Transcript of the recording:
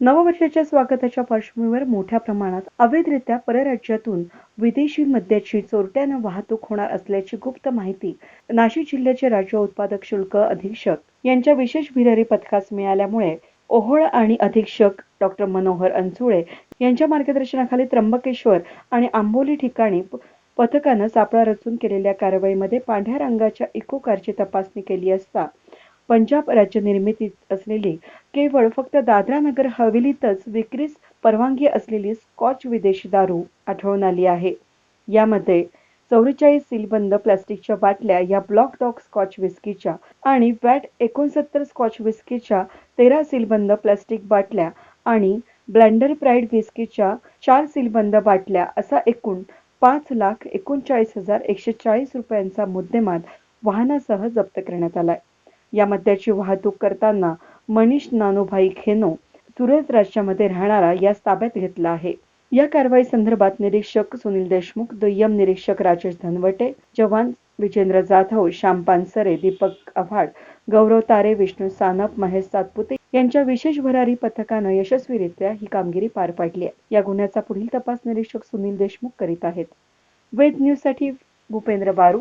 नववर्षाच्या स्वागताच्या पार्श्वभूमीवर मोठ्या प्रमाणात अवैधरित्या परराज्यातून विदेशी मद्याची चोरट्यानं वाहतूक होणार असल्याची गुप्त माहिती नाशिक जिल्ह्याचे राज्य उत्पादक शुल्क अधीक्षक यांच्या विशेष भिरारी पथकास मिळाल्यामुळे ओहोळ आणि अधीक्षक डॉक्टर मनोहर अनसुळे यांच्या मार्गदर्शनाखाली त्र्यंबकेश्वर आणि आंबोली ठिकाणी पथकानं सापळा रचून केलेल्या कारवाईमध्ये पांढऱ्या रंगाच्या इको कारची तपासणी केली असता पंजाब राज्य निर्मितीत असलेली केवळ फक्त दादरा नगर हवेलीतच विक्रीस परवानगी असलेली स्कॉच विदेशी दारू आढळून आली आहे. यामध्ये चौवेचाळीस सीलबंद प्लास्टिकच्या बाटल्या या ब्लॉक डॉग स्कॉच विस्कीच्या आणि वॅट एकोणसत्तर स्कॉच विस्कीच्या तेरा सीलबंद प्लास्टिक बाटल्या आणि ब्लँडर प्राईड विस्कीच्या चार सीलबंद बाटल्या असा एकूण पाच लाख एकोणचाळीस हजार एकशे चाळीस रुपयांचा मुद्देमाल वाहनासह जप्त करण्यात आलाय. या मद्याची वाहतूक करताना मनीष नानूभाई खेनो सुरत राज्यामध्ये राहणारा यास ताब्यात घेतला आहे. या कारवाई संदर्भात निरीक्षक सुनील देशमुख दुय्यम निरीक्षक राजेश धनवटे जवान विजेंद्र जाधव श्याम पानसरे दीपक आव्हाड गौरव तारे विष्णू सानप महेश सातपुते यांच्या विशेष भरारी पथकानं यशस्वीरित्या ही कामगिरी पार पाडली आहे. या गुन्ह्याचा पुढील तपास निरीक्षक सुनील देशमुख करीत आहेत. वेद न्यूजसाठी भूपेंद्र बारू